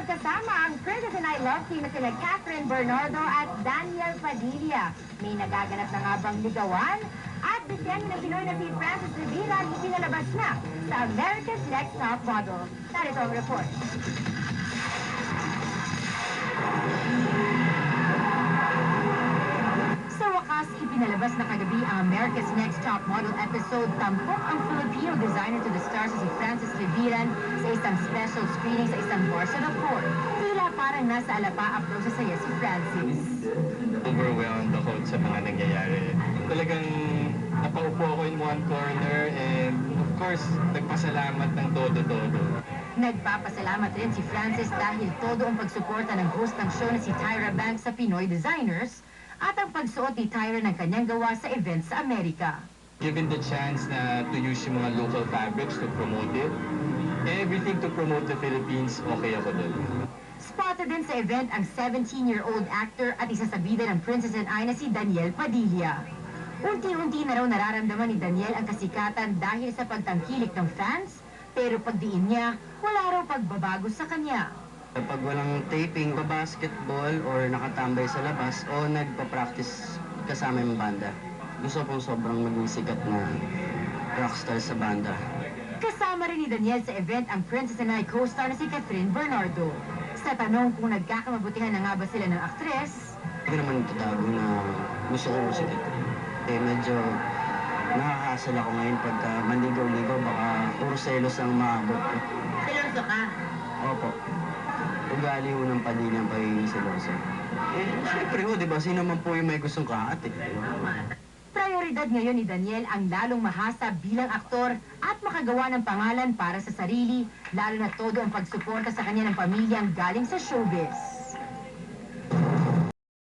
magkasama ang Princess and I Love Team na sina Catherine Bernardo at Daniel Padilla. May nagaganap na nga bang ligawan? At disenyo ng Pinoy na si Francis Rivera ang ipinalabas na sa America's Next Top Model. Narito ang report. Sa wakas, ipinalabas na kagabi America's Next Top Model episode tampok ang Filipino designer to the stars si Francis Reviran sa isang special screening sa isang bar sa Napor. Tila parang nasa alapaap daw sa saya si Francis. overwhelmed ako sa mga nangyayari. Talagang napaupo ako in one corner and of course, nagpasalamat ng todo-todo. Nagpapasalamat rin si Francis dahil todo ang pagsuporta ng host ng show na si Tyra Banks sa Pinoy Designers ang pagsuot ni Tyra ng kanyang gawa sa event sa Amerika. Given the chance na to use yung mga local fabrics to promote it, everything to promote the Philippines, okay ako doon. Spotted din sa event ang 17-year-old actor at isa sa bida ng Princess and I na si Daniel Padilla. Unti-unti na raw nararamdaman ni Daniel ang kasikatan dahil sa pagtangkilik ng fans, pero pagdiin niya, wala raw pagbabago sa kanya. Kapag walang taping, basketball or nakatambay sa labas o nagpa-practice kasama yung banda. Gusto kong sobrang maging sikat na rockstar sa banda. Kasama rin ni Daniel sa event ang Princess and I co-star na si Catherine Bernardo. Sa tanong kung nagkakamabutihan na nga ba sila ng aktres, Hindi naman itatago na gusto ko sikat. Eh medyo nakakasal ako ngayon pagka manligaw-ligaw, baka puro selos ang maabot ko. seloso ka. Opo. Ugali ho ng padina ang pagiging seloso. Eh, syempre ho, di ba? Sino man po yung may gustong kaat di ba? Prioridad ngayon ni Daniel ang lalong mahasa bilang aktor at makagawa ng pangalan para sa sarili, lalo na todo ang pagsuporta sa kanya ng pamilyang galing sa showbiz.